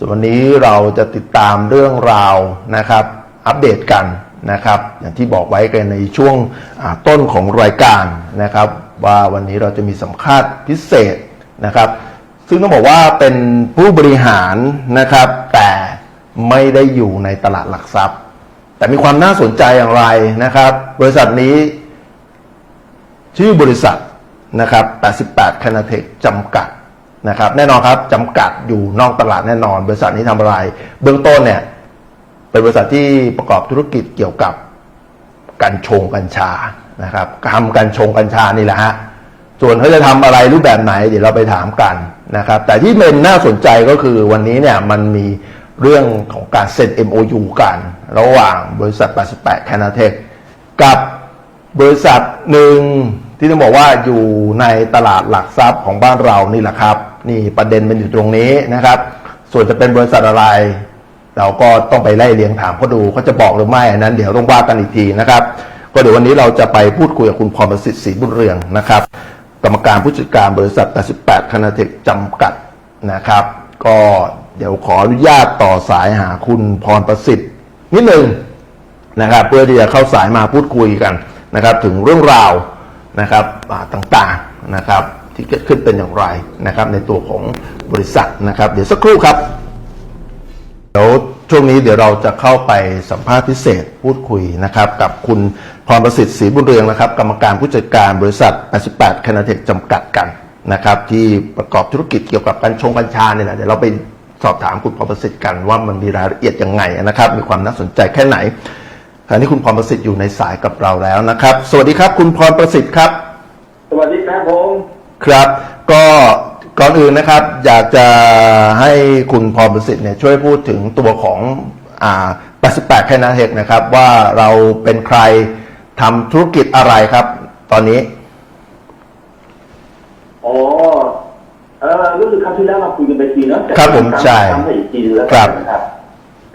ส่วนวันนี้เราจะติดตามเรื่องราวนะครับ อัปเดตกันนะครับ อย่างที่บอกไว้กันในช่วงต้นของรายการนะครับ ว่าวันนี้เราจะมีสัมภาษณ์พิเศษนะครับ ซึ่งต้องบอกว่าเป็นผู้บริหารนะครับ แต่ไม่ได้อยู่ในตลาดหลักทรัพย์ แต่มีความน่าสนใจอย่างไรนะครับ บริษัทนี้ ชื่อบริษัทนะครับ 88 c a n a t e c h จำกัด นะครับแน่นอนครับจำกัดอยู่นอกตลาดแน่นอน บริษัทนี้ทำอะไร เบื้องต้นเนี่ยเป็นบริษัทที่ประกอบธุรกิจเกี่ยวกับกัญชงกัญชานะครับทำกัญชงกัญชานี่แหละฮะส่วนเขาจะทำอะไรรูปแบบไหนเดี๋ยวเราไปถามกันนะครับ แต่ที่เป็นน่าสนใจก็คือวันนี้เนี่ยมันมีเรื่องของการเซ็น MOU กัน ระหว่างบริษัท 88 c a n a t e c h กับบริษัทหนึ่งที่ต้องบอกว่าอยู่ในตลาดหลักทรัพย์ของบ้านเรานี่แหละครับ นี่ประเด็นมันอยู่ตรงนี้นะครับ ส่วนจะเป็นบริษัทอะไร เราก็ต้องไปไล่เลียงถามเขาดูเขาจะบอกหรือไม่อันนั้น เดี๋ยวต้องว่ากันอีกทีนะครับ ก็เดี๋ยววันนี้เราจะไปพูดคุยกับคุณพรประสิทธิ์ศรีบุญเรืองนะครับ กรรมการผู้จัดการบริษัท 88 คณะเทคจำกัดนะครับ ก็เดี๋ยวขออนุญาตต่อสายหาคุณพรประสิทธิ์นิดหนึ่งนะครับ เพื่อที่จะเข้าสายมาพูดคุยกันนะครับ ถึงเรื่องราวนะครับต่างๆนะครับ ที่เกิดขึ้นเป็นอย่างไรนะครับ ในตัวของบริษัทนะครับ เดี๋ยวสักครู่ครับเดี๋ยวช่วงนี้เดี๋ยวเราจะเข้าไปสัมภาษณ์พิเศษพูดคุยนะครับ กับคุณพรประสิทธิ์ศรีบุญเรืองนะครับ กรรมการผู้จัดการบริษัท 88 คณะเทคจำกัดกันนะครับ ที่ประกอบธุรกิจเกี่ยวกับกัญชงกัญชาเนี่ยแหละเดี๋ยวเราไปสอบถามคุณพรประสิทธิ์กันว่ามันมีรายละเอียดยังไงนะครับ มีความน่าสนใจแค่ไหนคราวนี้คุณพรประสิทธิ์อยู่ในสายกับเราแล้วนะครับ สวัสดีครับ คุณพรประสิทธิ์ครับ สวัสดีครับผม ครับ ก็ก่อนอื่นนะครับ อยากจะให้คุณพรประสิทธิ์เนี่ยช่วยพูดถึงตัวของอ่า88แค่นาเทคนะครับ ว่าเราเป็นใครทำธุรกิจอะไรครับ ตอนนี้อ๋อเออรู้สึกครั้งที่แล้วเราคุยกันไปทีเนาะแต่ครับผมใช่ทำให้อีกทีแล้วครักับนนะครับ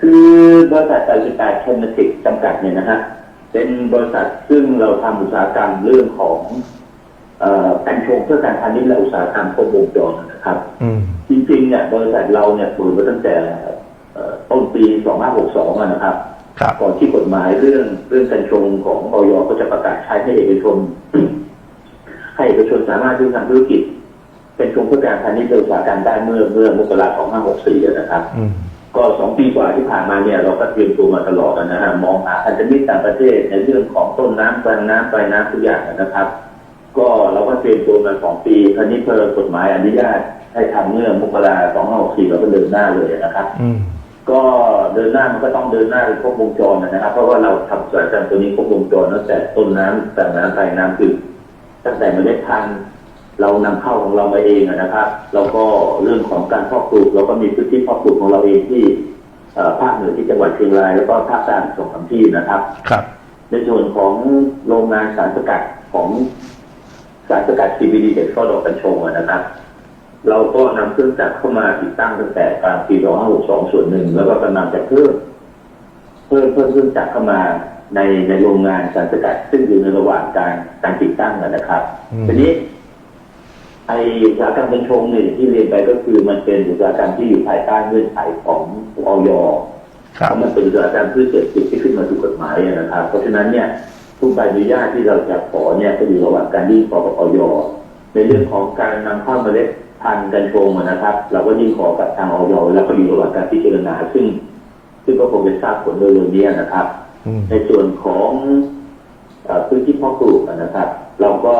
คือบริษัท88เคมติกจำกัดเนี่ยนะฮะเป็นบริษัทซึ่งเราทำอุตสาหกรรมเรื่องของ เอ่อการชงเพื่อการพาณิชย์และอุตสาหกรรมครบวงจรนะครับอืมจริงๆเนี่ยบริษัทเราเนี่ยเปิดมาตั้งแต่เอ่อต้นปี 2562อะนะครับครับก่อนที่กฎหมายเรื่องเรื่องกัญชงของออยก็จะประกาศใช้ให้เอกชนให้เอกชนสามารถที่จะทำธุรกิจ เป็นชงเพื่อการพาณิชย์และอุตสาหกรรมได้เมื่อเมื่อมกราคม2564อะนะครับอืมก็สองปีกว่าที่ผ่านมาเนี่ยเราก็เตรียมตัวมาตลอดนะฮะมองหาพันธมิตรต่างประเทศในเรื่องของต้นน้ำกลางน้ำปลายน้ำทุกอย่างนะครับ ก็เราก็เตรียมตัวมาสองปีคราวนี้เพิ่มกฎหมายอนุญาตให้ทำเมื่อมกราคม2564เราก็เดินหน้าเลยนะครับ อืม ก็เดินหน้ามันก็ต้องเดินหน้าเป็นครบวงจรนะครับ เพราะว่าเราทำสายการตัวนี้ครบวงจรตั้งแต่ต้นน้ำกลางน้ำปลายน้ำคือตั้งแต่เมล็ดพันธุ์เรานำเข้าของเรามาเองอะนะครับ แล้วก็เรื่องของการเพาะปลูกเราก็มีพื้นที่เพาะปลูกของเราเองที่เอ่อภาคเหนือที่จังหวัดเชียงรายแล้วก็ภาคกลางสองสามที่นะครับ ครับ ในส่วนของโรงงานสารสกัดของสารสกัด CBD เด็ดข้อดอกกัญชงอะนะครับ เราก็นำเครื่องจักรเข้ามาติดตั้งตั้งแต่กลางปี2562ส่วนหนึ่งแล้วก็กำลังจะเพิ่มเพิ่มเพิ่มเครื่องจักรเข้ามาในในโรงงานสารสกัด ซึ่งอยู่ในระหว่างการการติดตั้งอะนะครับอืมทีนี้ไออุตสาหกรรมกัญชงเนี่ยที่เรียนไปก็คือมันเป็นอุตสาหกรรมที่อยู่ภายใต้เงื่อนไขของออยครับเพราะมันเป็นอุตสาหกรรมพืชเศรษฐกิจที่ขึ้นมาถูกกฎหมายอะนะครับ เพราะฉะนั้นเนี่ย ทุกใบอนุญาตที่เราจะขอเนี่ยก็อยู่ระหว่างการยื่นขอกับออยในเรื่องของการนำเข้าเมล็ดพันธุ์กัญชงอะนะครับ เราก็ยื่นขอกับทางออยแล้วก็อยู่ระหว่างการพิจารณาซึ่ง ซึ่งก็คงจะทราบผลโดยเร็วนี้นะครับอืมในส่วนของเอ่อพื้นที่เพาะปลูกอะนะครับ เราก็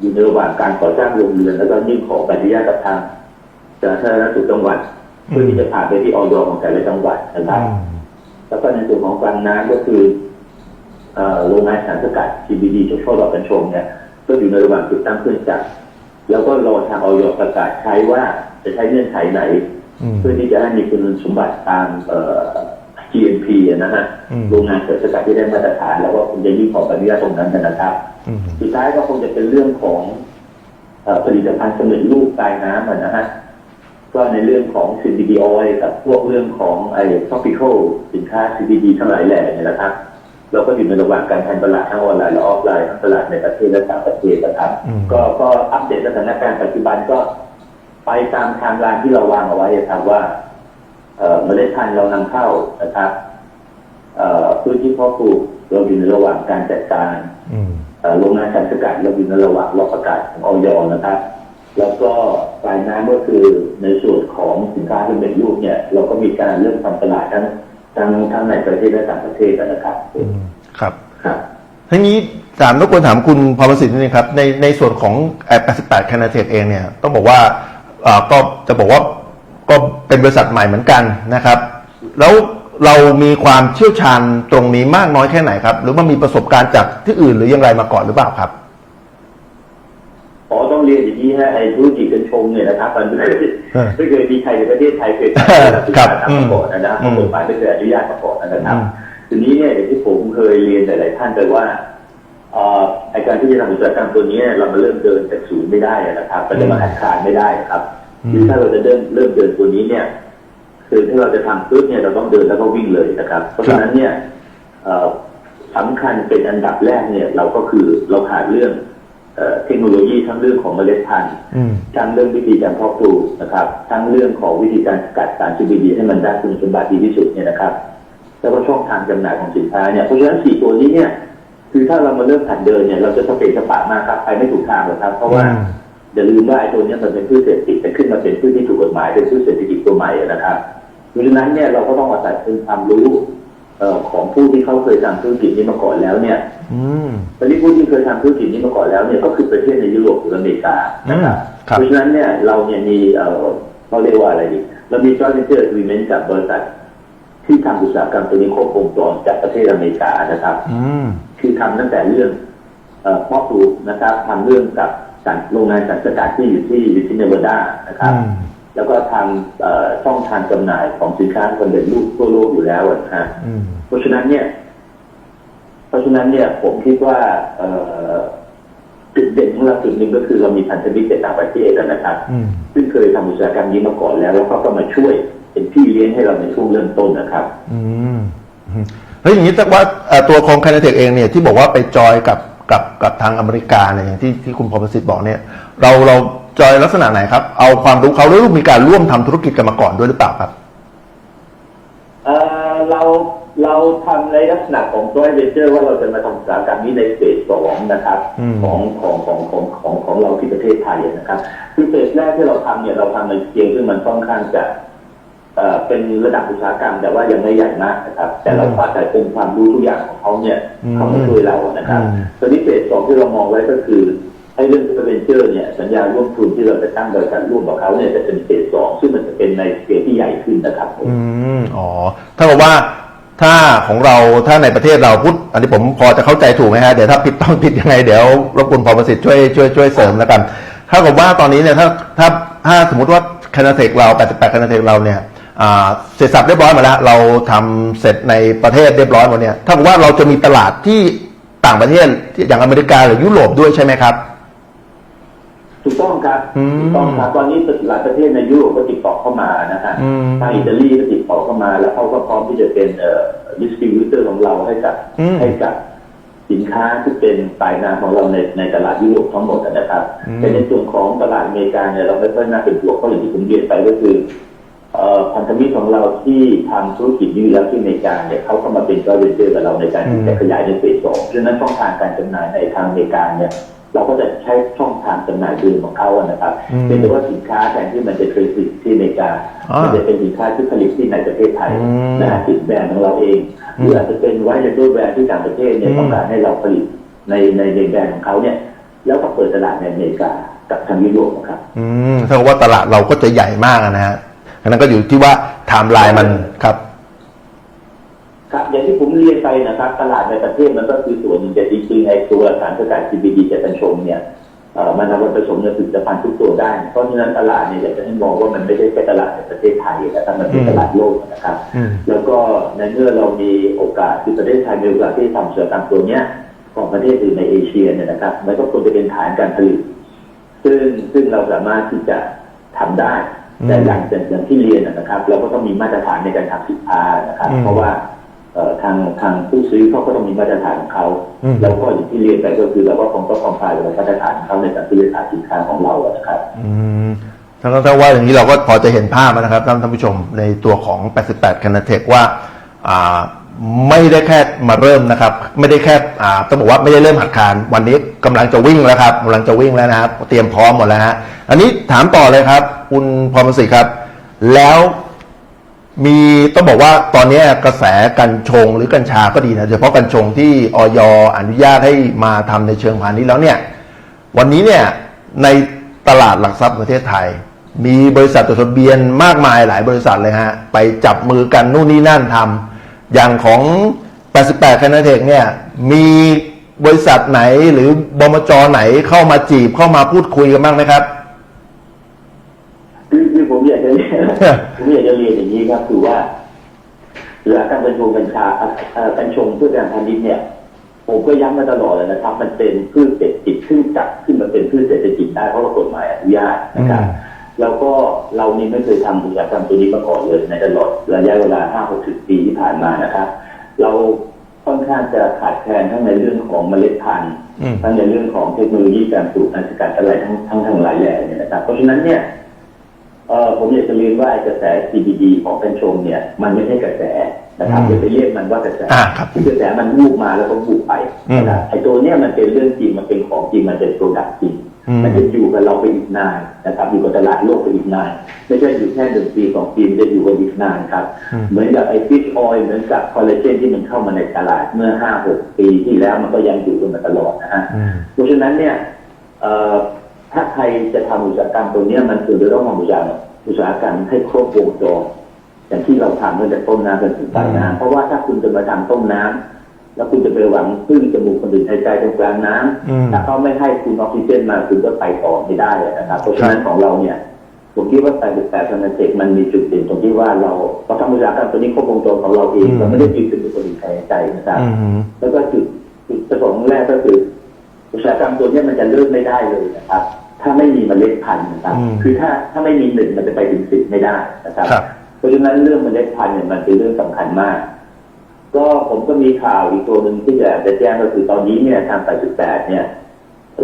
อยู่ในระหว่างการก่อสร้างโรงเรือนแล้วก็ยื่นขอใบอนุญาตกับทางสาธารณสุขจังหวัดเพื่อที่จะผ่านไปที่ออยของแต่ละจังหวัดนะครับ แล้วก็ในส่วนของกลางน้ำก็คือเอ่อ โรงงานสารสกัด CBD จากช่อดอกกัญชงเนี่ยก็อยู่ในระหว่างติดตั้งเครื่องจักรแล้วก็รอทางออยประกาศใช้ว่าจะใช้เงื่อนไขไหนอืมเพื่อที่จะให้มีคุณสมบัติตามเอ่อ GMP อะนะฮะอืมโรงงานสารสกัดที่ได้มาตรฐาน แล้วก็คงจะยื่นขออนุญาตตรงนั้นกันนะครับอืมสุดท้ายก็คงจะเป็นเรื่องของเอ่อผลิตภัณฑ์สำเร็จรูปปลายน้ำอะนะฮะก็ในเรื่องของ CBD oil กับพวกเรื่องของไอ้ topical สินค้า CBD ทั้งหลายแหล่เนี่ยนะครับ เราก็อยู่ในระหว่างการทำตลาดทั้งออนไลน์และออฟไลน์ทั้งตลาดในประเทศและต่างประเทศนะครับอืมก็ก็อัปเดตสถานการณ์ปัจจุบันก็ ไปตามไทม์ไลน์ที่เราวางเอาไว้นะครับว่าเอ่อเมล็ดพันธุ์เรานำเข้านะครับเอ่อพื้นที่เพาะปลูกเราอยู่ในระหว่างการจัดการอืมเอ่อโรงงานการสกัดเราอยู่ในระหว่างรอประกาศของออยนะครับ แล้วก็ปลายน้ำก็คือในส่วนของสินค้าที่เป็นรูปเนี่ย เราก็มีการเริ่มทำตลาดทั้ง ทั้งทั้งในประเทศและต่างประเทศนะครับอืมครับครับทีนี้ถามรบกวนถามคุณพรประสิทธิ์นิดนึงครับในในส่วนของแอป88 c a n a t e เองเนี่ยต้องบอกว่าอ่าก็จะบอกว่าก็เป็นบริษัทใหม่เหมือนกันนะครับ แล้วเรามีความเชี่ยวชาญตรงนี้มากน้อยแค่ไหนครับ หรือว่ามีประสบการณ์จากที่อื่นหรือยังไรมาก่อนหรือเปล่าครับอ๋อ ต้องเรียนอย่างนี้ฮะไอ้ธุรกิจกัญชงเนี่ยนะครับมันไม่เคยเออไม่เคยมีใครในประเทศไทยเคยทำครับทำมาก่อนนะนะอืมกฎหมายไม่เคยอนุญาตมาก่อนนะครับอืมทีนี้เนี่ยอย่างที่ผมเคยเรียนหลายๆท่านไปว่าเอ่อไอการที่จะทำอุตสาหกรรมตัวนี้เนี่ยเรามาเริ่มเดินจากศูนย์ไม่ได้นะครับเราจะมาหัดคานไม่ได้ครับคือถ้าเราจะเริ่มเริ่มเดินตัวนี้เนี่ย คือถ้าเราจะทำปุ๊บเนี่ยเราต้องเดินแล้วก็วิ่งเลยนะครับ เพราะฉะนั้นเนี่ยเอ่อสำคัญเป็นอันดับแรกเนี่ย เราก็คือเราขาดเรื่อง เอ่อเทคโนโลยีทั้งเรื่องของเมล็ดพันธุ์อืมทั้งเรื่องวิธีการเพาะปลูกนะครับ ทั้งเรื่องของวิธีการสกัดสาร CBD ให้มันได้คุณสมบัติดีที่สุดเนี่ยนะครับแล้วก็ช่องทางจำหน่ายของสินค้าเนี่ยเพราะฉะนั้นสี่ตัวนี้เนี่ย คือถ้าเรามาเริ่มหัดเดินเนี่ย เราจะสเปนสปะมากครับไปไม่ถูกทางหรอกครับ เพราะว่าอืมอย่าลืมว่าไอ้ตัวเนี้ยมันเป็นพืชเศรษฐกิจแต่ขึ้นมาเป็นพืชที่ถูกกฎหมายเป็นพืชเศรษฐกิจตัวใหม่อะนะครับเพราะฉะนั้นเนี่ยเราก็ต้องอาศัยเป็นความรู้เอ่อ ของผู้ที่เขาเคยทำธุรกิจนี้มาก่อนแล้วเนี่ยอืมตอนนี้ผู้ที่เคยทำธุรกิจนี้มาก่อนแล้วเนี่ยก็คือประเทศในยุโรปหรืออเมริกานะครับอืมครับเพราะฉะนั้นเนี่ยเราเนี่ยมีเอ่อเขาเรียกว่าอะไรดีเรามี joint venture agreement กับบริษัทที่ทำอุตสาหกรรมตัวนี้ครบวงจรจากประเทศอเมริกานะครับอืมคือทำตั้งแต่เรื่องเอ่อเพาะปลูกนะครับทำเรื่องกับสารโรงงานสารสกัดที่อยู่ที่วิทิเนเวดานะครับอืม แล้วก็ทำเอ่อช่องทางจำหน่ายของสินค้าสำเร็จรูปทั่วโลกอยู่แล้วนะฮะอืมเพราะฉะนั้นเนี่ย เพราะฉะนั้นเนี่ย ผมคิดว่าเอ่อจุดเด่นของเราจุดหนึ่งก็คือเรามีพันธมิตรจากต่างประเทศนะครับอืมซึ่งเคยทำอุตสาหกรรมนี้มาก่อนแล้ว แล้วเขาก็มาช่วยเป็นพี่เลี้ยงให้เราในช่วงเริ่มต้นนะครับ อืมอืมแล้วอย่างนี้แต่ว่าเอ่อตัวของคานาเทคเองเนี่ยที่บอกว่าไปจอยกับกับกับทางอเมริกาเนี่ยอย่างที่ที่คุณพรประสิทธิ์บอกเนี่ย เราเรา จอยลักษณะไหนครับ เอาความรู้เขาหรือมีการร่วมทำธุรกิจกันมาก่อนด้วยหรือเปล่าครับเอ่อเราเราทำในลักษณะของ joint venture ว่าเราจะมาทำอุตสาหกรรมนี้ในเฟสสองนะครับอืมของของของของของของเราที่ประเทศไทยนะครับคือเฟสแรกที่เราทำเนี่ยเราทำในเพียงซึ่งมันค่อนข้างจะเอ่อเป็นระดับอุตสาหกรรม แต่ว่ายังไม่ใหญ่มากนะครับ แต่เราอาศัยเป็นความรู้ทุกอย่างของเขาเนี่ยอืมเขามาช่วยเรานะครับอืมตอนนี้เฟสสองที่เรามองไว้ก็คือ ให้เรื่อง joint venture เนี่ยสัญญาร่วมทุนที่เราจะตั้งบริษัทร่วมกับเขาเนี่ยจะเป็นเฟสสองซึ่งมันจะเป็นในเฟสที่ใหญ่ขึ้นนะครับผมอืมอ๋อถ้าบอกว่าถ้าของเราถ้าในประเทศเราพูดอันนี้ผมพอจะเข้าใจถูกไหมฮะเดี๋ยวถ้าผิดต้องผิดยังไงเดี๋ยวรบกวนพรประสิทธิ์ช่วยช่วยช่วยเสริมแล้วกัน ถ้ากับว่าตอนนี้เนี่ยถ้าถ้าถ้าสมมติว่าคานาเทคเรา 88คานาเทคเราเนี่ยเสร็จสับเรียบร้อยหมาแล้ว เราทำเสร็จในประเทศเรียบร้อยหมดเนี่ยถ้ากับว่าเราจะมีตลาดที่ต่างประเทศอย่างอเมริกาหรือยุโรปด้วยใช่ไหมครับ ถูกต้องครับอืมถูกต้องครับตอนนี้หลายประเทศในยุโรปก็ติดต่อเข้ามานะฮะอืม ทางอิตาลีก็ติดต่อเข้ามา แล้วเขาก็พร้อมที่จะเป็นเอ่อดิสติบิวเตอร์ของเราให้กับอืมให้กับสินค้าที่เป็นปลายน้ำของเราในในตลาดยุโรปทั้งหมดนะครับอืม แต่ในส่วนของตลาดอเมริกาเนี่ยเราไม่ค่อยน่าเป็นห่วงเพราะอย่างที่ผมเรียนไปก็คือเอ่อพันธมิตรของเราที่ทำธุรกิจนี้อยู่แล้วที่อเมริกาเนี่ยเขาก็มาเป็นจอยเวนเจอร์กับเราในการที่จะขยายในเฟสสองเพราะฉะนั้นช่องทางการจำหน่ายในทางอเมริกาเนี่ย เราก็จะใช้ช่องทางจำหน่ายเดิมของเขาอะนะครับอืม เป็นแต่ว่าสินค้าแทนที่มันจะผลิตที่อเมริกาอ่ามั มันจะเป็นสินค้าที่ผลิตที่ในประเทศไทยอืมนะฮะติดแบรนด์ของเราเองอืมหรืออาจจะเป็นไว้ในรูปแบรนด์ที่ต่างประเทศเนี่อืยมต้องการให้เราผลิตในในในแบรนด์ของเขาเนี่ย แล้วก็เปิดตลาดในอเมริกากับทางยุโรปนะครับ อืมถ้ากับว่าตลาดเราก็จะใหญ่มากนะฮะอันนั้นก็อยู่ที่ว่าไทม์ไลน์มันครับครับอย่างที่ผม เรียนไปนะครับตลาดในประเทศมันก็คือส่วนหนึ่งแต่จริงๆไอ้ตัวสารสกัด CBD จากกัญชงเนี่ยเอ่อมันเอาไปผสมในผลิตภัณฑ์ทุกตัวได้ เพราะฉะนั้นตลาดเนี่ยอยากจะให้มองว่ามันไม่ใช่แค่ตลาดในประเทศไทยนะครับมันเป็นตลาดโลกนะครับอืมแล้วก็ในเมื่อเรามีโอกาสที่ประเทศไทยมีโอกาสที่ทำเสือกรรมตัวเนี้ยของประเทศอื่นในเอเชียเนี่ยนะครับมันก็ควรจะเป็นฐานการผลิต ซึ่งซึ่งเราสามารถที่จะทำได้อืมแต่อย่างอย่างที่เรียนนะครับ เราก็ต้องมีมาตรฐานในการทำสินค้านะครับอืมเพราะว่าเอ่อ ทางทางผู้ซื้อเขาก็ต้องมีมาตรฐานของเขาอืมแล้วก็อย่างที่เรียนไปก็คือเราก็คงต้องคอมพลายกับมาตรฐานของเขาในการซื้อขายสินค้าของเราอะนะครับอืมทั้งทั้งว่าอย่างนี้เราก็พอจะเห็นภาพนะครับท่านท่านผู้ชมในตัวของ 88คันเทคว่าอ่าไม่ได้แค่มาเริ่มนะครับ ไม่ได้แค่อ่าต้องบอกว่าไม่ได้เริ่มหัดคาน วันนี้กำลังจะวิ่งแล้วครับกำลังจะวิ่งแล้วนะครับ เตรียมพร้อมหมดแล้วฮะอันนี้ถามต่อเลยครับ คุณพรหมศิษย์ครับ แล้ว มีต้องบอกว่าตอนนี้กระแสกัญชงหรือกัญชาก็ดีนะโดยเฉพาะกัญชงที่ออยอนุญาตให้มาทำในเชิงพาณิชย์แล้วเนี่ยวันนี้เนี่ยในตลาดหลักทรัพย์ประเทศไทย มีบริษัทจดทะเบียนมากมายหลายบริษัทเลยฮะไปจับมือกันนู่นนี่นั่นทำอย่างของ 88คณะเทคเนี่ยมีบริษัทไหนหรือบมจไหนเข้ามาจีบเข้ามาพูดคุยกันบ้างไหมครับ คือคือผมอยาก จะเรียนผมอยากจะเรียนอย่างนี้ครับคือว่าเรื่องการกัญชงกัญชาเอ่อเอ่อกัญชงเพื่อการพาณิชย์เนี่ย ผมก็ย้ำมาตลอดเลยนะครับ มันเป็นพืชเศรษฐกิจขึ้นจัดขึ้นมาเป็นพืชเศรษฐกิจได้เพราะว่ากฎหมายอนุญาตนะครับอืมแล้วก็เรานี่ไม่เคยทำอุตสาหกรรมตัวนี้มาก่อนเลยในตลอดระยะเวลา5 6 0ปีที่ผ่านมานะครับ เราค่อนข้างจะขาดแคลนทั้งในเรื่องของเมล็ดพันธุ์อืมทั้งในเรื่องของเทคโนโลยีการปลูกการสกัดอะไรทั้งทั้งทั้งหลายแหล่เนี่ยนะครับเพราะฉะนั้นเนี่ย เอ่อผมอยากจะเรียนว่าไอ้กระแส CBD ของกัญชงเนี่ย มันไม่ใช่กระแสนะครับอืมอย่าไปเรียกมันว่ากระแสอ่าครับ คือกระแสมันวูบมาแล้วก็วูบไปอืม นะครับไอ้ตัวเนี้ยมันเป็นเรื่องจริงมันเป็นของจริงมันเป็นโปรดักต์จริง อืม มันจะอยู่กับเราไปอีกนานนะครับอยู่กับตลาดโลกไปอีกนาน ไม่ใช่อยู่แค่หนึ่งปีสองปีมันจะอยู่กับอีกนานครับ อืม เหมือนกับไอ้ฟิชออยล์เหมือนกับคอลลาเจนที่มันเข้ามาในตลาดเมื่อห้าหกปีที่แล้วมันก็ยังอยู่กันมาตลอดนะฮะ อืม เพราะฉะนั้นเนี่ยเอ่อ ถ้าใครจะทำอุตสาหกรรมตัวเนี้ยมันคือจะต้องทำอุตสาหกรรมอุตสาหกรรมให้ครบวงจรอย่างที่เราทำตั้งแต่ต้นน้ำจนถึงปลายน้ำเพราะว่าถ้าคุณจะมาทำต้นน้ำแล้วคุณจะไปหวังพึ่งจมูกคนอื่นหายใจตรงกลางน้ำอืมถ้าเขาไม่ให้คุณออกซิเจนมาคุณก็ไปต่อไม่ได้นะครับเพราะฉะนั้นของเราเนี่ยผมคิดว่าแต่แต่ธนาเทคมันมีจุดเด่นตรงที่ว่าเราเราทำอุตสาหกรรมตัวนี้ครบวงจรของเราเองอืมเราไม่ได้ยึดเป็นคนอื่นหายใจนะครับอืมแล้วก็จุดจุดประสงค์แรกก็คือ อุตสาหกรรมตัวเนี้ยมันจะเลิกไม่ได้เลยนะครับ ถ้าไม่มีเมล็ดพันธุ์นะครับอืมคือถ้าถ้าไม่มีหนึ่งมันจะไปถึงสิบไม่ได้นะครับครับ เพราะฉะนั้นเรื่องเมล็ดพันธุ์เนี่ยมันเป็นเรื่องสำคัญมาก ก็ผมก็มีข่าวอีกตัวหนึ่งที่จะจะแจ้งก็คือตอนนี้เนี่ยทาง88เนี่ย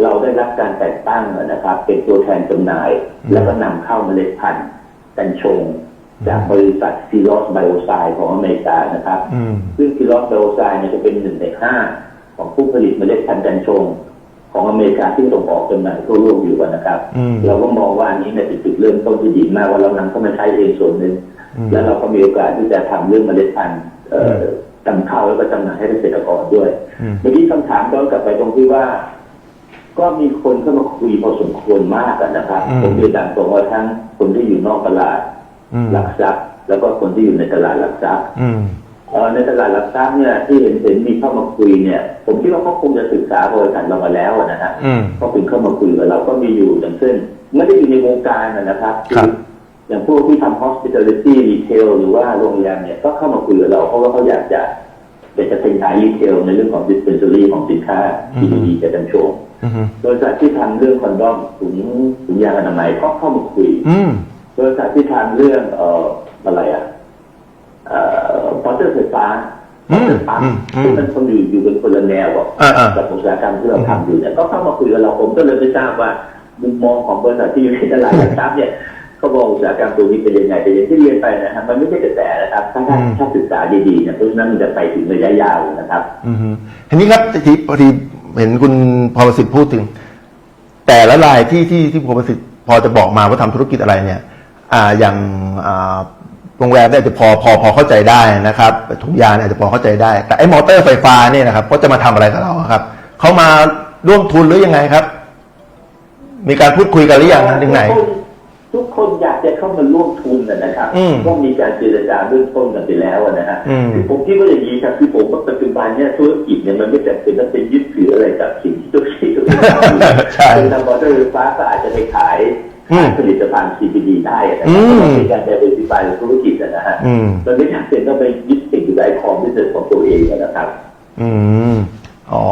เราได้รับการแต่งตั้งนะครับ เป็นตัวแทนจำหน่ายอืมแล้วก็นำเข้าเมล็ดพันธุ์กัญชงจากบริษัทซีรอสไบโอไซด์ของอเมริกานะครับอืมซึ่งซีรอสไบโอไซด์เนี่ยจะเป็นหนึ่งในห้าของผู้ผลิตเมล็ดพันธุ์กัญชง ของอเมริกาที่ส่งออกจำหน่ายทั่วโลกอยู่นะครับอืมเราก็มองว่าอันนี้เนี่ยเป็นจุดเริ่มต้นที่ดีมากว่าเรานำเข้ามาใช้เองส่วนหนึ่งอืมแล้วเราก็มีโอกาสที่จะทำเรื่องเมล็ดพันธุ์เอ่ออนำเข้าแล้วก็จำหน่ายให้เกษตรกรด้วยอืมเมื่อกี้คำถามย้อนกลับไปตรงที่ว่า ก็มีคนเข้ามาคุยพอสมควรมากอะนะครับอืมผมเรียนตามตรงว่าทั้งคนที่อยู่นอกตลาดอืมหลักทรัพย์แล้วก็คนที่อยู่ในตลาดหลักทรัพย์อืมเอ่อ ในตลาดหลักทรัพย์เนี่ยที่เห็นเห็นมีเข้ามาคุยเนี่ย ผมคิดว่าเขาคงจะศึกษาบริษัทเรามาแล้วอะนะฮะอืมก็ถึงเข้ามาคุยกับเราก็มีอยู่อย่างเช่นไม่ได้อยู่ในวงการนะนะครับครับอย่างพวกที่ทำ hospitality retail หรือว่าโรงแรมเนี่ยก็เข้ามาคุยกับเราเพราะว่าเขาอยากจะอยากจะเป็นขายรีเทลในเรื่องของ dispensary ของสินค้าที่ดีๆจะกันโชว์อืมบริษัทที่ทำเรื่องคอนดอมถุงถุงยางอนามัยก็เข้ามาคุยอืมบริษัทที่ทำเรื่องเอ่ออะไรอะเอ่อ พอเตอร์ไฟฟ้าอืมปั๊มอืมอืมซึ่งมันคนอยู่อยู่เป็นคนละแนวอะอ่าๆ กับอุตสาหกรรมที่เราทำอยู่เนี่ยก็เข้ามาคุยกับเราผมก็เลยไม่ทราบว่ามุมมองของบริษัทที่อยู่ในตลาดหลักทรัพย์เนี่ยเขามองอุตสาหกรรมตัวนี้เป็นยังไงแต่อย่างที่เรียนไปนะครับมันไม่ใช่กระแสนะครับถ้าถ้าอืม ถ้าศึกษาดีๆเนี่ยเพราะฉะนั้นมันจะไปถึงระยะยาวนะครับ อืมทีนี้ครับทีพอดีเห็นคุณพรประสิทธิ์พูดถึง แต่ละรายที่ที่ที่พรประสิทธิ์พอจะบอกมาว่าทำธุรกิจอะไรเนี่ย อ่าอย่างอ่า โรงแรมเนี่ยอาจจะพอพอพอเข้าใจได้นะครับถุงยางเนี่ยอาจจะพอเข้าใจได้ แต่ไอ้มอเตอร์ไฟฟ้าเนี่ยนะครับเขาจะมาทำอะไรกับเราครับเขามาร่วมทุนหรือยังไงครับ มีการพูดคุยกันหรือยังถึงไหน ทุกคทุกคนอยากจะเข้ามาร่วมทุนนะนะครับอืมก็มีการเจรจาเบื้องต้นกันไปแล้วนะฮะอืมคือผมคิดว่าอย่างนี้ครับคือผมว่าปัจจุบันเนี่ยธุรกิจเนี่ยมันไม่จำเป็นต้องเป็นยึดถืออะไรกับสิ่งที่ตัวที่ตัวเองทำอยู่ใช่คือทำมอเตอร์ไฟฟ้าก็อาจจะไปขาย อืมผลิตภัณฑ์ CPD ได้นะอืครับมก็มีการ diversify ในธุรกิจนะฮะอืมมันไม่จำเป็นต้องไปยึดติดอยู่ในคอมพิวเตอร์ของตัวเองนะครับ อืมอ๋อ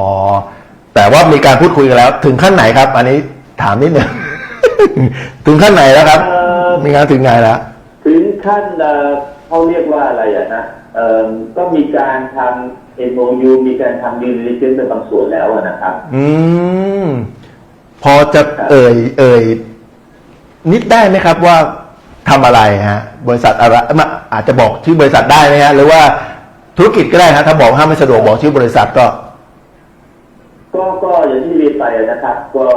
แต่ว่ามีการพูดคุยกันแล้ว ถึงขั้นไหนครับ อันนี้ถามนิดหนึ่งถึงขั้นไหนแล้วครับเอ่อมีงานถึงไหนแล้วถึงขั้นเอ่อเขาเรียกว่าอะไรอะนะเอ่อก็มีการทำ MOU มีการทำ due diligence เป็นบางส่วนแล้วอะนะครับ อืม พอจะเอ่ยเอ่ย นิดได้ไหมครับว่าทำอะไรฮะบริษัทอะไรมาอาจจะบอกชื่อบริษัทได้ไหมฮะหรือว่าธุรกิจก็ได้ฮะถ้าบอกห้ามไม่สะดวกบอกชื่อบริษัทก็ก็ก็อย่างที่เรียนไปนะครับ ก็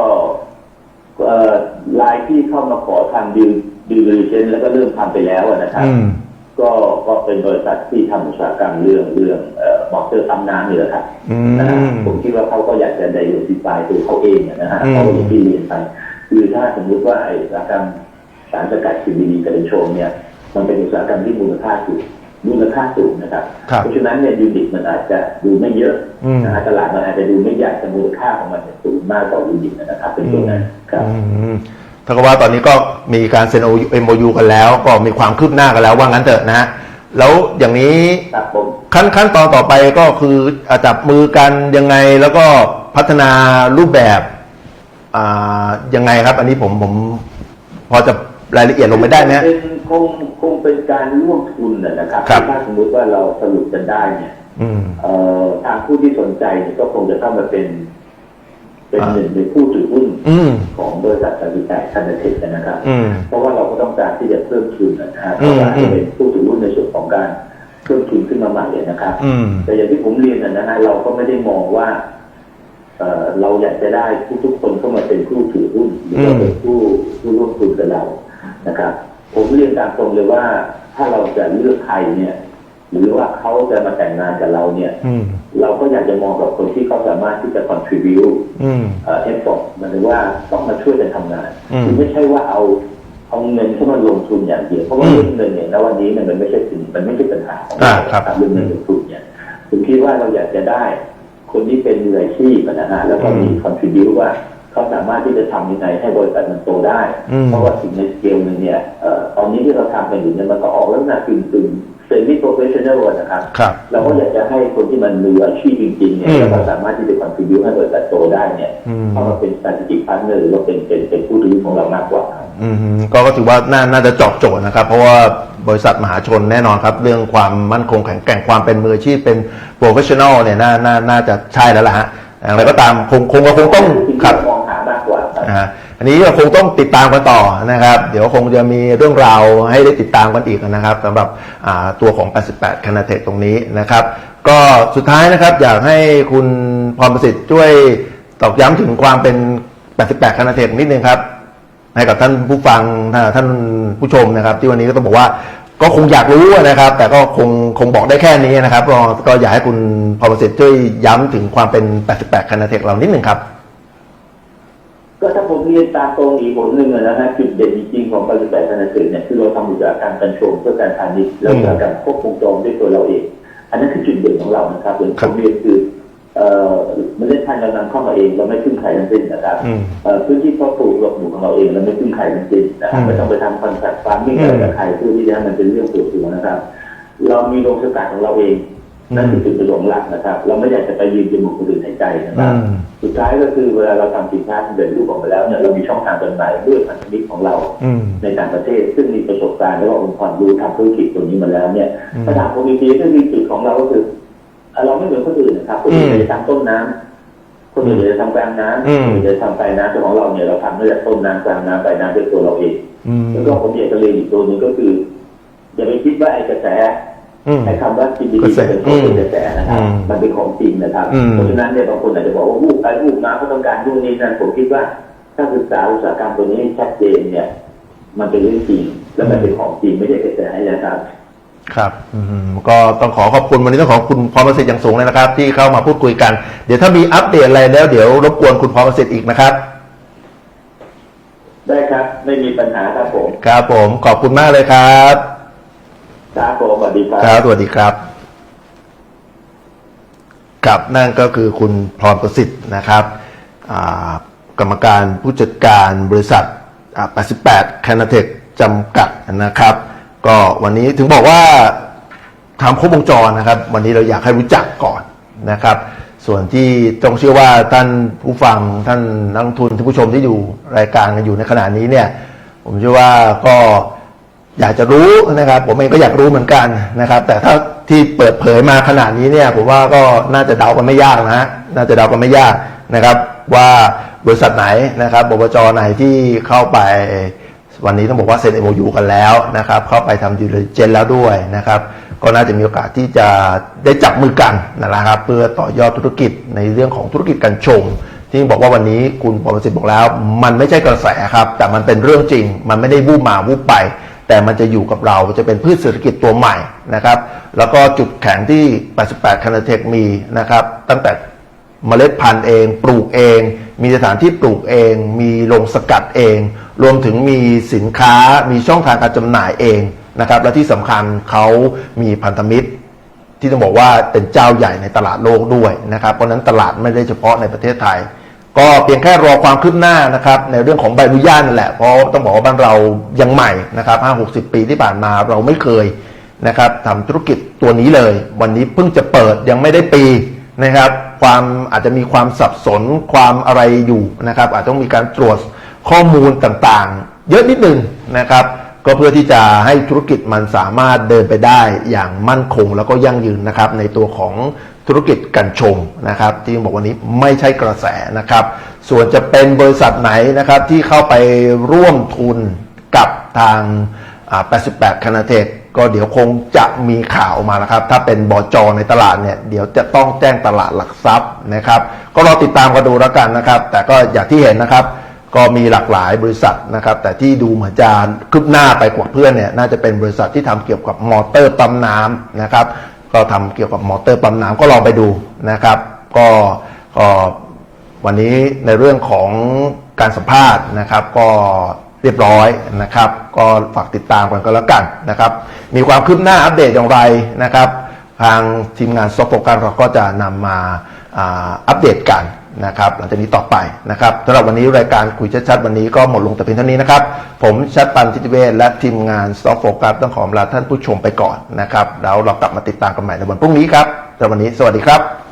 เอ่อรายที่เข้ามาขอทำดิวดิวดิเชนแล้วก็เริ่มทำไปแล้วนะครับ อืม ก็ก็เป็นบริษัทที่ทำอุตสาหกรรมเรื่องเรื่องเอ่อมอเตอร์ปั๊มน้ำนี่แหละครับอืมนะฮะผมคิดว่าเขาก็อยากจะ diversify ตัวเขาเองนะฮะอืม เขาก็อย่างที่เรียนไป คือถ้าสมมุติว่าไอ้อุตสาหกรรมสารสกัด CBD กับเป็นโชมเนี่ย มันเป็นอุตสาหกรรมที่มูลค่าสูงมูลค่าสูงนะครับ ครับเพราะฉะนั้นเนี่ยยูนิตมันอาจจะดูไม่เยอะอืม นะฮะตลาดมันอาจจะดูไม่ใหญ่แต่มูลค่าของมันเนี่ยสูงมากกว่ายูนิตนะครับ เป็นตัวนั้นครับ อืมถ้ากับว่าตอนนี้ก็มีการเซ็น MOU กันแล้ว ก็มีความคืบหน้ากันแล้วว่างั้นเถอะนะฮะแล้วอย่างนี้ ครับผม ขั้นขั้นตอนต่อไปก็คืออาจับมือกันยังไงแล้วก็พัฒนารูปแบบ อ่ายังไงครับ อันนี้ผมผมพอจะรายละเอียดลงไปได้ไหมฮะ เป็นคงคงเป็นการร่วมทุนนะนะครับครับ ถ้าสมมุติว่าเราสรุปกันได้เนี่ย อืม เอ่อทางผู้ที่สนใจเนี่ยก็คงจะเข้ามาเป็น เป็นอ่า หนึ่งในผู้ถือหุ้นอืม ของบริษัทการบินไทยคันเทคนะครับ อืม เพราะว่าเราก็ต้องการที่จะเพิ่มทุนนะฮะอืเรามอาจจะเป็นผู้ถือหุ้นในส่วนของการเพิ่มทุนขึ้นมาใหม่นะครับ อืม แต่อย่างที่ผมเรียนนะฮะเราก็ไม่ได้มองว่า เอ่อเราอยากจะได้ทุกๆคนเข้ามาเป็นผู้ถือหุ้นหรือว่าเป็นผู้ผู้ร่วมทุนกับเรานะครับ ผมเรียนตามตรงเลยว่าถ้าเราจะเลือกใครเนี่ย หรือว่าเขาจะมาแต่งงานกับเราเนี่ยอืมเราก็อยากจะมองกับคนที่เขาสามารถที่จะ contribute อืมเอ่อ effort หมันถึงว่าต้องมาช่วยกันทำงานอืมคือไม่ใช่ว่าเอาเอาเงินเข้ามาลงทุนอย่างเดียวเพราะว่าอืมเรื่องเงินเนี่ยณวันนี้เนี่ยมันไม่ใช่สิ่งมันไม่ใช่ปัญหาของอ่าเราครับเรื่องเงินลงทุนเนี่ยผมคิดว่าเราอยากจะได้ คนที่เป็นมืออาชีพนะฮะแล้วก็มี contribute ว่าเขาสามารถที่จะทำยังไงให้บริษัทมันโตได้อืมเพราะว่าสิ่งในสเกลหนึ่งเนี่ยเอ่อตอนนี้ที่เราทำกันอยู่เนี่ยมันก็ออกลักษณะกึ่งกึ่งเซมิโปรเฟชชั่นแนลนะครับครับเราก็อยากจะให้คนที่มันมืออาชีพจริงๆเนี่ยอืมแล้วก็สามารถที่จะ contribute ให้บริษัทโตได้เนี่ยอืมเข้ามาเป็น strategic partner หรือว่าเป็นเป็นเป็นผู้ถือหุ้นของเรามากกว่าครับอืมก็ก็ถือว่าน่าน่าจะตอบโจทย์นะครับ เพราะว่า บริษัทมหาชนแน่นอนครับ เรื่องความมั่นคงแข็งแกร่งความเป็นมืออาชีพเป็นโปรเฟชชั่นอลเนี่ยน่าน่าน่าจะใช่แล้วล่ะฮะอย่างไรก็ตามคงคงก็คงต้องที่ครับเรามองหามากกว่าครับนะฮะอันนี้เราคงต้องติดตามกันต่อนะครับ เดี๋ยวคงจะมีเรื่องราวให้ได้ติดตามกันอีกนะครับสำหรับอ่าตัวของ 88คณะเทคตรงนี้นะครับ ก็สุดท้ายนะครับอยากให้คุณพรประสิทธิ์ช่วยตอกย้ำถึงความเป็น 88คณะเทคนิดนึงครับ ให้กับท่านผู้ฟังท่านผู้ชมนะครับ ที่วันนี้ก็ต้องบอกว่า ก็คงอยากรู้นะครับ แต่ก็คงคงบอกได้แค่นี้นะครับ ก็ก็อยากให้คุณพรประสิทธิ์ช่วยย้ำถึงความเป็น 88คณะเทคเรานิดหนึ่งครับ ก็ถ้าผมเรียนตามตรงอีกผลหนึ่งนะฮะจุดเด่นจริงๆของบริษัทธนาคเนี่ยคือเราทำอุตสาหกรรมการชงเพื่อการพาณิชย์แล้วอุตสารควบคุมจองด้วยตัวเราเอง อันนั้นคือจุดเด่นของเรานะครับอย่างผมเรียนคือ เอ่อเมล็ดพันธุ์เรานำเข้ามาเองเราไม่พึ่งใครทั้งสิ้นนะครับอืมเอ่อพื้นที่เพาะปลูกหลบหมูของเราเองเราไม่พึ่งใครทั้งสิ้นนะครับอืมไม่ต้องไปทำคอนแทคฟาร์มมิ่งอะไรกับใครเพื่อที่จะให้มันเป็นเรื่องส่วนตัวนะครับ เรามีโรงสกัดของเราเองนั่นคือจุดประสงค์หลักนะครับ เราไม่อยากจะไปยืนจมูกคนอื่นหายใจนะครับอืมสุดท้ายก็คือเวลาเราทำสินค้าสำเร็จรูปออกมาแล้วเนี่ยเรามีช่องทางจำหน่ายด้วยพันธมิตรของเราอืมในต่างประเทศ ซึ่งมีประสบการณ์และว่าองค์ความรู้ทำธุรกิจตัวนี้มาแล้วเนี่ยอืมปัญหาของบีพีก็คือจุดของเราก็คือ เอ่อเราไม่เหมือนคนอื่นนะครับคนอื่นอืมจะทำต้นน้ำคนอื่นจะทำกลางน้ำอืมคนอื่นจะทำปลายน้ำแต่ของเราเนี่ยเราทำตั้งแต่ต้นน้ำกลางน้ำปลายน้ำด้วยตัวเราเองอืมแล้วก็ผมอยากจะเรียนอีกตัวหนึ่งก็คืออย่าไปคิดว่าไอ้กระแสอืมไอ้คำว่า GDP กระแสเป็นของเป็นกระแสนะครับอืมมันเป็นของจริงนะครับอืมเพราะฉะนั้นเนี่ยบางคนอาจจะบอกว่าวูบไปวูบมาเขาต้องการนู่นนี่นั่นผมคิดว่าถ้าศึกษาอุตสาหกรรมตัวนี้ให้ชัดเจนเนี่ย มันเป็นเรื่องจริง และมันเป็นของจริงไม่ใช่กระแสนะครับ ครับอืมก็ต้องขอขอบคุณวันนี้ต้องขอบคุณพรประสิทธิ์อย่างสูงเลยนะครับ ที่เข้ามาพูดคุยกัน เดี๋ยวถ้ามีอัปเดตอะไรแล้ว เดี๋ยวรบกวนคุณพรประสิทธิ์อีกนะครับ ได้ครับ ไม่มีปัญหาครับผม ครับผมขอบคุณมากเลยครับ ครับผมสวัสดีครับ ครับสวัสดีครับครับนั่นก็คือคุณพรประสิทธิ์นะครับอ่ากรรมการผู้จัดการบริษัทอ่า88 c a n a t e c จำกัดนะครับ ก็วันนี้ถึงบอกว่าทำครบวงจรนะครับ วันนี้เราอยากให้รู้จักก่อนนะครับ ส่วนที่ต้องเชื่อว่าท่านผู้ฟังท่านนักทุนท่านผู้ชมที่อยู่รายการกันอยู่ในขณะนี้เนี่ย ผมเชื่อว่าก็อยากจะรู้นะครับ ผมเองก็อยากรู้เหมือนกันนะครับ แต่ถ้าที่เปิดเผยมาขนาดนี้เนี่ยผมว่าก็น่าจะเดากันไม่ยากนะฮะน่าจะเดากันไม่ยากนะครับ ว่าบริษัทไหนนะครับบจไหนที่เข้าไป วันนี้ต้องบอกว่าเซ็น MOU กันแล้วนะครับ เข้าไปทำ due diligence แล้วด้วยนะครับ ก็น่าจะมีโอกาสที่จะได้จับมือกันนะครับ เพื่อต่อยอดธุรกิจในเรื่องของธุรกิจการชงที่บอกว่าวันนี้คุณปรมสิทธิ์บอกแล้ว มันไม่ใช่กระแสครับ แต่มันเป็นเรื่องจริง มันไม่ได้วูบมาวูบไป แต่มันจะอยู่กับเราจะเป็นพืชเศรษฐกิจตัวใหม่นะครับ แล้วก็จุดแข็งที่ 88 คานาเทคมีนะครับ ตั้งแต่ เมล็ดพันธุ์เอง ปลูกเอง มีสถานที่ปลูกเอง มีโรงสกัดเอง รวมถึงมีสินค้ามีช่องทางการจำหน่ายเองนะครับ และที่สำคัญเขามีพันธมิตร ที่ต้องบอกว่าเป็นเจ้าใหญ่ในตลาดโลกด้วยนะครับ เพราะนั้นตลาดไม่ได้เฉพาะในประเทศไทย ก็เพียงแค่รอความคืบหน้านะครับในเรื่องของใบอนุญาตนั่นแหละเพราะต้องบอกว่าบ้านเรายังใหม่นะครับ5 60ปีที่ผ่านมาเราไม่เคยนะครับทำธุรกิจตัวนี้เลย วันนี้เพิ่งจะเปิดยังไม่ได้ปีนะครับ ความอาจจะมีความสับสนความอะไรอยู่นะครับ อาจจะต้องมีการตรวจข้อมูลต่างๆ เยอะนิดนึงนะครับ ก็เพื่อที่จะให้ธุรกิจมันสามารถเดินไปได้อย่างมั่นคงแล้วก็ยั่งยืนนะครับ ในตัวของธุรกิจกัญชงนะครับ ที่บอกวันนี้ไม่ใช่กระแสนะครับ ส่วนจะเป็นบริษัทไหนนะครับที่เข้าไปร่วมทุนกับทาง 88คานาเทค ก็เดี๋ยวคงจะมีข่าวมานะครับ ถ้าเป็นบอจอในตลาดเนี่ยเดี๋ยวจะต้องแจ้งตลาดหลักทรัพย์นะครับ ก็รอติดตามกันดูแล้วกันนะครับ แต่ก็อย่างที่เห็นนะครับ ก็มีหลากหลายบริษัทนะครับ แต่ที่ดูเหมือนจะคืบหน้าไปกว่าเพื่อนเนี่ยน่าจะเป็นบริษัทที่ทำเกี่ยวกับมอเตอร์ปั๊มน้ำนะครับ ก็ทำเกี่ยวกับมอเตอร์ปั๊มน้ำก็ลองไปดูนะครับ ก็ก็วันนี้ในเรื่องของการสัมภาษณ์นะครับ ก็ เรียบร้อยนะครับ ก็ฝากติดตามกันก็แล้วกันนะครับ มีความคืบหน้าอัปเดตอย่างไรนะครับ ทางทีมงานซอฟต์โฟกัสเราก็จะนำมาอ่าอัปเดตกันนะครับหลังจากนี้ต่อไปนะครับสำหรับวันนี้รายการคุยชัดๆวันนี้ก็หมดลงแต่เพียงเท่านี้นะครับ ผมชัดปันทิติเวศและทีมงานซอฟต์โฟกัสต้องขอลาท่านผู้ชมไปก่อนนะครับแล้วเรากลับมาติดตามกันใหม่ในวันพรุ่งนี้ครับสำหรับวันนี้สวัสดีครับ